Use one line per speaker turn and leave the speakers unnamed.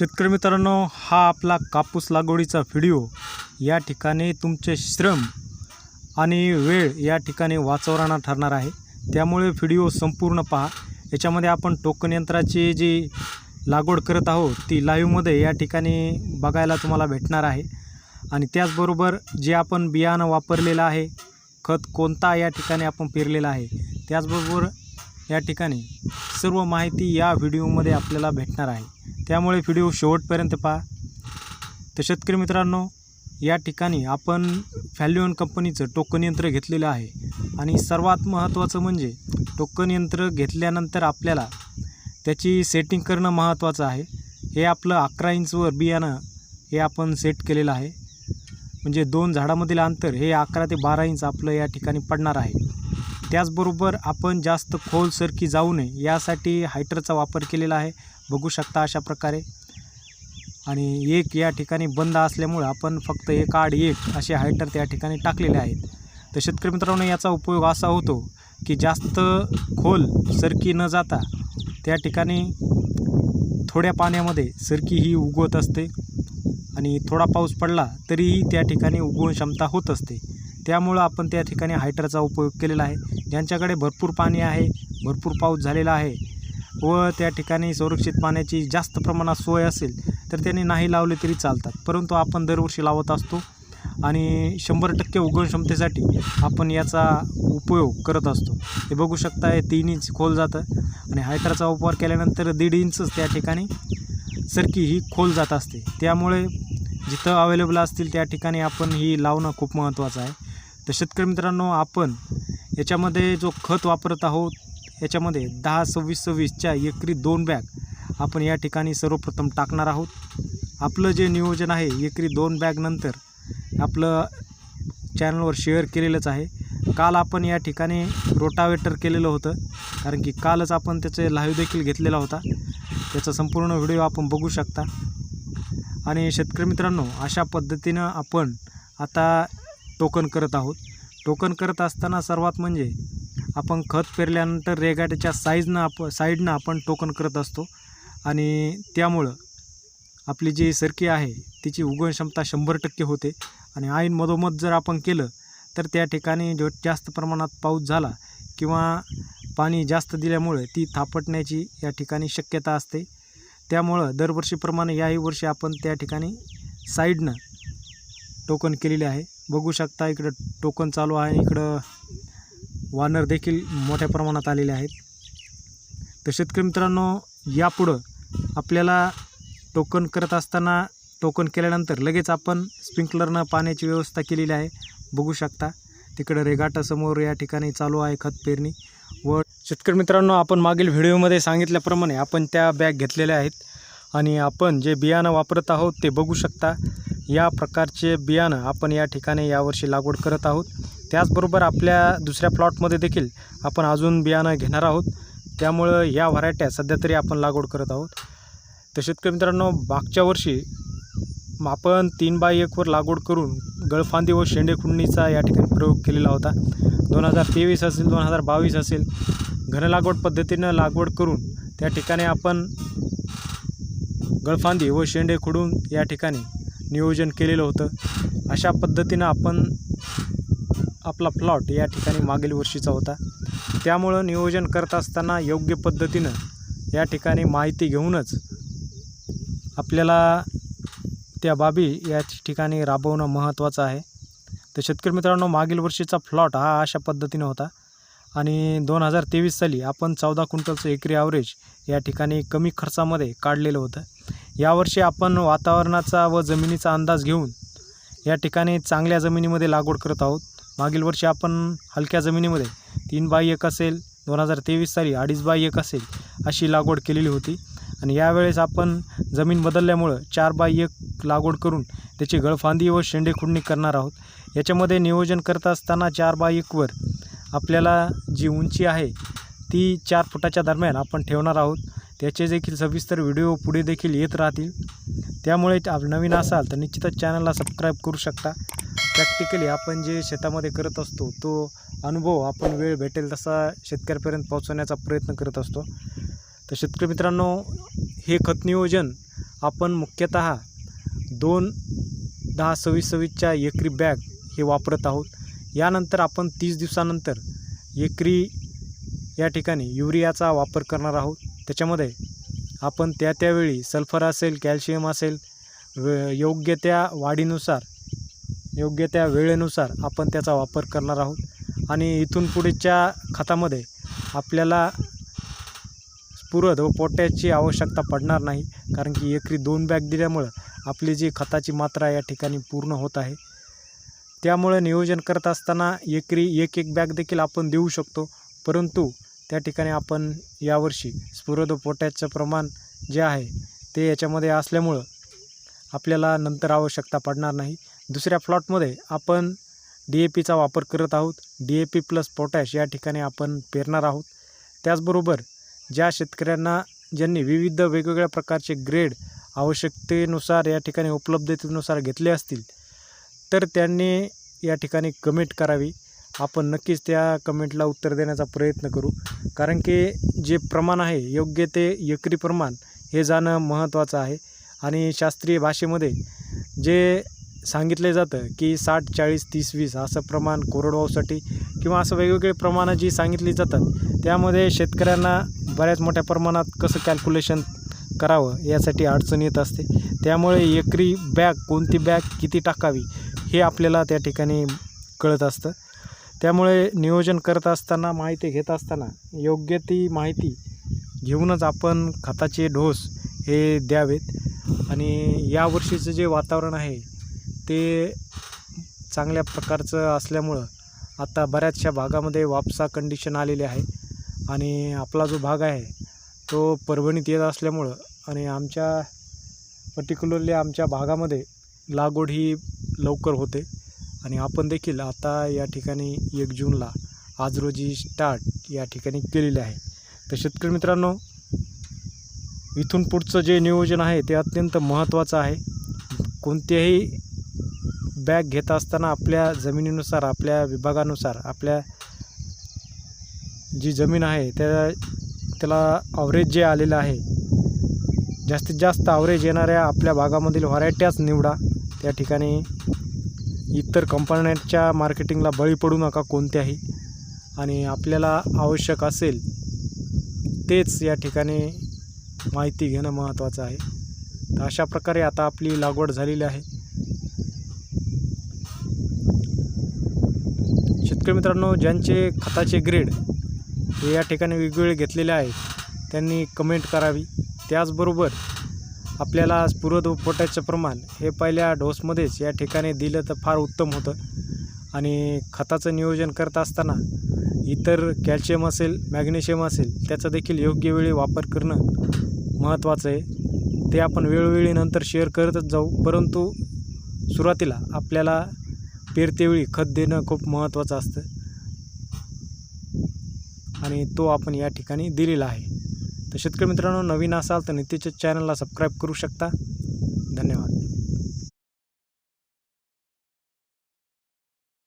शेतकरी मित्रांनो हा आपला कापूस लागवडीचा व्हिडिओ. या ठिकाणी तुमचे श्रम आणि वेळ या ठिकाणी वाचवणारा ठरणार आहे. त्यामुळे व्हिडिओ संपूर्ण पहा. याच्यामध्ये आपण टोकन यंत्राची जी लागवड करत आहोत ती लाईव्हमध्ये या ठिकाणी बघायला तुम्हाला भेटणार आहे. आणि त्याचबरोबर जे आपण बियाणं वापरलेलं आहे खत कोणता या ठिकाणी आपण पेरलेला आहे त्याचबरोबर या ठिकाणी सर्व माहिती या व्हिडिओमध्ये आपल्याला भेटणार आहे. त्यामुळे व्हिडिओ शेवटपर्यंत पहा. तर शेतकरी मित्रांनो या ठिकाणी आपण फॅल्युअन कंपनीचं टोकन यंत्र घेतलेलं आहे. आणि सर्वात महत्त्वाचं म्हणजे टोकन यंत्र घेतल्यानंतर आपल्याला त्याची सेटिंग करणं महत्त्वाचं आहे. हे आपलं अकरा इंचवर बियाणं हे आपण सेट केलेलं आहे. म्हणजे दोन झाडामधील अंतर हे अकरा ते बारा इंच आपलं या ठिकाणी पडणार आहे. त्याचबरोबर आपण जास्त खोल सरकी जाऊ नये यासाठी हायटरचा वापर केलेला आहे. बघू शकता अशा प्रकारे. आणि एक या ठिकाणी बंद असल्यामुळं आपण फक्त एक आड एक असे हायटर त्या ठिकाणी टाकलेले आहेत. तर शेतकरी मित्रांनो याचा उपयोग असा होतो की जास्त खोल सरकी न जाता त्या ठिकाणी थोड्या पाण्यामध्ये सरकी ही उगवत असते. आणि थोडा पाऊस पडला तरीही त्या ठिकाणी उगवण क्षमता होत असते. त्यामुळं आपण त्या ठिकाणी हायटरचा उपयोग केलेला आहे. ज्यांच्याकडे भरपूर पाणी आहे भरपूर पाऊस झालेला आहे व त्या ठिकाणी संरक्षित पाण्याची जास्त प्रमाणात सोय असेल तर त्यांनी नाही लावले तरी चालतात. परंतु आपण दरवर्षी लावत असतो आणि शंभर टक्के उगवण क्षमतेसाठी आपण याचा उपयोग करत असतो. हे बघू शकता हे तीन इंच खोल जातं आणि हायटरचा वापर केल्यानंतर दीड इंचच त्या ठिकाणी सरकी ही खोल जात असते. त्यामुळे जिथं अवेलेबल असतील त्या ठिकाणी आपण ही लावणं खूप महत्त्वाचं आहे. तर शेतकरी मित्रांनो आपण याच्यामध्ये जो खत वापरत आहोत याच्यामध्ये दहा सव्वीस सव्वीसच्या एकरी दोन बॅग आपण या ठिकाणी सर्वप्रथम टाकणार आहोत. आपलं जे नियोजन आहे एकरी दोन बॅगनंतर आपलं चॅनलवर शेअर केलेलंच आहे. काल आपण या ठिकाणी रोटावेटर केलेलं होतं कारण की कालच आपण त्याचे लाईव्ह देखील घेतलेला होता. त्याचा संपूर्ण व्हिडिओ आपण बघू शकता. आणि शेतकरी मित्रांनो अशा पद्धतीनं आपण आता टोकन करत आहोत. टोकन करत असताना सर्वात म्हणजे आपण खत पेरल्यानंतर रेगाट्याच्या साईजनं आप साईडनं आपण टोकन करत असतो. आणि त्यामुळं आपली जी सरकी आहे तिची उगवण क्षमता शंभर टक्के होते. आणि ऐन मधोमध जर आपण केलं तर त्या ठिकाणी जो जास्त प्रमाणात पाऊस झाला किंवा पाणी जास्त दिल्यामुळे ती थापटण्याची या ठिकाणी शक्यता असते. त्यामुळं दरवर्षीप्रमाणे याही वर्षी आपण त्या ठिकाणी साईडनं टोकन केलेले आहे. बघू शकता इकडं टोकन चालू आहे इकडं वानर देखील मोठ्या प्रमाणात आलेले आहेत. तर शेतकरी मित्रांनो यापुढं आपल्याला टोकन करत असताना टोकन केल्यानंतर लगेच आपण स्प्रिंकलरनं पाण्याची व्यवस्था केलेली आहे. बघू शकता तिकडं रेघाटासमोर या ठिकाणी चालू आहे खत पेरणी. व शेतकरी मित्रांनो आपण मागील व्हिडिओमध्ये सांगितल्याप्रमाणे आपण त्या बॅग घेतलेल्या आहेत. आणि आपण जे बियाणं वापरत आहोत ते बघू शकता. या प्रकारचे बियाणं आपण या ठिकाणी यावर्षी लागवड करत आहोत. त्याचबरोबर आपल्या दुसऱ्या प्लॉटमध्ये देखील आपण अजून बियाणं घेणार आहोत. त्यामुळं या व्हरायट्या सध्या तरी आपण लागवड करत आहोत. तर शेतकरी मित्रांनो मागच्या वर्षी आपण तीन बाय एकवर लागवड करून गळफांदी व शेंडे खुंडणीचा या ठिकाणी प्रयोग केलेला होता. दोन हजार तेवीस असेल दोन हजार बावीस असेल घनलागवड पद्धतीनं लागवड करून त्या ठिकाणी आपण गळफांदी व शेंडे खुडून या ठिकाणी नियोजन केलेलं होतं. अशा पद्धतीनं आपण आपला प्लॉट या ठिकाणी मागील वर्षीचा होता. त्यामुळं नियोजन करत असताना योग्य पद्धतीनं या ठिकाणी माहिती घेऊनच आपल्याला त्या बाबी या ठिकाणी राबवणं महत्त्वाचं आहे. तर शेतकरी मित्रांनो मागील वर्षीचा प्लॉट हा अशा पद्धतीनं होता. आणि दोन हजार तेवीस साली आपण चौदा क्विंटलचं एकरी ॲव्हरेज या ठिकाणी कमी खर्चामध्ये काढलेलं होतं. यावर्षी आपण वातावरणाचा व जमिनीचा अंदाज घेऊन या ठिकाणी चांगल्या जमिनीमध्ये लागवड करत आहोत. मागील वर्षी आपण हलक्या जमिनीमध्ये तीन बाय एक असेल दोन हजार तेवीस साली अडीच बाय एक असेल अशी लागवड केलेली होती. आणि यावेळेस आपण जमीन बदलल्यामुळं चार बाय एक लागवड करून त्याची गळफांदी व शेंडे खुडणी करणार आहोत. याच्यामध्ये नियोजन करत असताना चार बाय एकवर आपल्याला जी उंची आहे ती चार फुटाच्या दरम्यान आपण ठेवणार आहोत. त्याचे देखील सविस्तर व्हिडिओ पुढे देखील येत राहतील. त्यामुळे आप नवीन असाल तर निश्चितच चॅनलला सबस्क्राईब करू शकता. प्रॅक्टिकली आपण जे शेतामध्ये करत असतो तो अनुभव आपण वेळ भेटेल तसा शेतकऱ्यापर्यंत पोहोचवण्याचा प्रयत्न करत असतो. तर शेतकरी मित्रांनो हे खत नियोजन आपण मुख्यतः दोन दहा सव्वीस सव्वीसच्या एकरी बॅग हे वापरत आहोत. यानंतर आपण तीस दिवसानंतर एकरी या ठिकाणी युरियाचा वापर करणार आहोत. त्याच्यामध्ये आपण त्या त्यावेळी सल्फर असेल कॅल्शियम असेल व योग्य त्या वाढीनुसार योग्य त्या वेळेनुसार आपण त्याचा वापर करणार आहोत. आणि इथून पुढेच्या खतामध्ये आपल्याला स्फुरद व पोटॅशची आवश्यकता पडणार नाही कारण की एकरी दोन बॅग दिल्यामुळं आपली जी खताची मात्रा या ठिकाणी पूर्ण होत आहे. त्यामुळे नियोजन करत असताना एकरी एक एक बॅग देखील आपण देऊ शकतो. परंतु त्या ठिकाणी आपण यावर्षी स्फुरद व पोटॅशचं प्रमाण जे आहे ते याच्यामध्ये असल्यामुळं आपल्याला नंतर आवश्यकता पडणार नाही. दुसऱ्या प्लॉटमध्ये आपण डी ए पीचा वापर करत आहोत. D A P plus potash या ठिकाणी आपण पेरणार आहोत. त्याचबरोबर ज्या शेतकऱ्यांना ज्यांनी विविध वेगवेगळ्या प्रकारचे ग्रेड आवश्यकतेनुसार या ठिकाणी उपलब्धतेनुसार घेतले असतील तर त्यांनी या ठिकाणी कमेंट करावी. आपण नक्कीच त्या कमेंटला उत्तर देण्याचा प्रयत्न करू. कारण की जे प्रमाण आहे योग्य ते एकरी प्रमाण हे जाणं महत्त्वाचं आहे. आणि शास्त्रीय भाषेमध्ये जे सांगितले जातं की साठ चाळीस तीस वीस असं प्रमाण कोरडवाहूसाठी किंवा असं वेगवेगळे प्रमाणं जी सांगितली जातात त्यामध्ये शेतकऱ्यांना बऱ्याच मोठ्या प्रमाणात कसं कॅल्क्युलेशन करावं यासाठी अडचण येत असते. त्यामुळे एकरी बॅग कोणती बॅग किती टाकावी हे आपल्याला त्या ठिकाणी कळत असतं. त्यामुळे नियोजन करत असताना माहिती घेत असताना योग्य ती माहिती घेऊनच आपण खताचे डोस हे द्यावेत. आणि यावर्षीचं जे वातावरण आहे ते चांगल्या प्रकारचं असल्यामुळं आता बऱ्याचशा भागामध्ये वापसा कंडिशन आलेली आहे. आणि आपला जो भाग आहे तो परभणीत येत असल्यामुळं आणि आमच्या पर्टिक्युलरली आमच्या भागामध्ये लागवड ही लवकर होते. आणि आपण देखील आता या ठिकाणी एक जूनला आज रोजी स्टार्ट या ठिकाणी केलेले आहे. तर शेतकरी मित्रांनो इथून पुढचं जे नियोजन आहे ते अत्यंत महत्त्वाचं आहे. कोणत्याही बॅग घेत असताना आपल्या जमिनीनुसार आपल्या विभागानुसार आपल्या जी जमीन आहे त्या त्याला आवरेज जे आलेलं आहे जास्तीत जास्त आवरेज येणाऱ्या आपल्या भागामधील व्हरायट्याच निवडा. त्या ठिकाणी इतर कंपन्यांच्या मार्केटिंगला बळी पडू नका कोणत्याही. आणि आपल्याला आवश्यक असेल तेच या ठिकाणी माहिती घेणं महत्त्वाचं आहे. तर अशा प्रकारे आता आपली लागवड झालेली आहे. शेतकरी मित्रांनो ज्यांचे खताचे ग्रेड हे या ठिकाणी वेगवेगळे घेतलेले आहेत त्यांनी कमेंट करावी. त्याचबरोबर आपल्याला स्फुरद व पोटॅशचं प्रमाण हे पहिल्या डोसमध्येच या ठिकाणी दिलं तर फार उत्तम होतं. आणि खताचं नियोजन करत असताना इतर कॅल्शियम असेल मॅग्नेशियम असेल त्याचा देखील योग्य वेळी वापर करणं महत्त्वाचं आहे. ते आपण वेळोवेळी नंतर शेअर करतच जाऊ. परंतु सुरुवातीला आपल्याला पेरतेवेळी खत देणं खूप महत्त्वाचं असतं. आणि तो आपण या ठिकाणी दिलेला आहे. तर शेतकरी मित्रांनो नवीन असाल तर नितीच्या चॅनलला सबस्क्राईब करू शकता. धन्यवाद.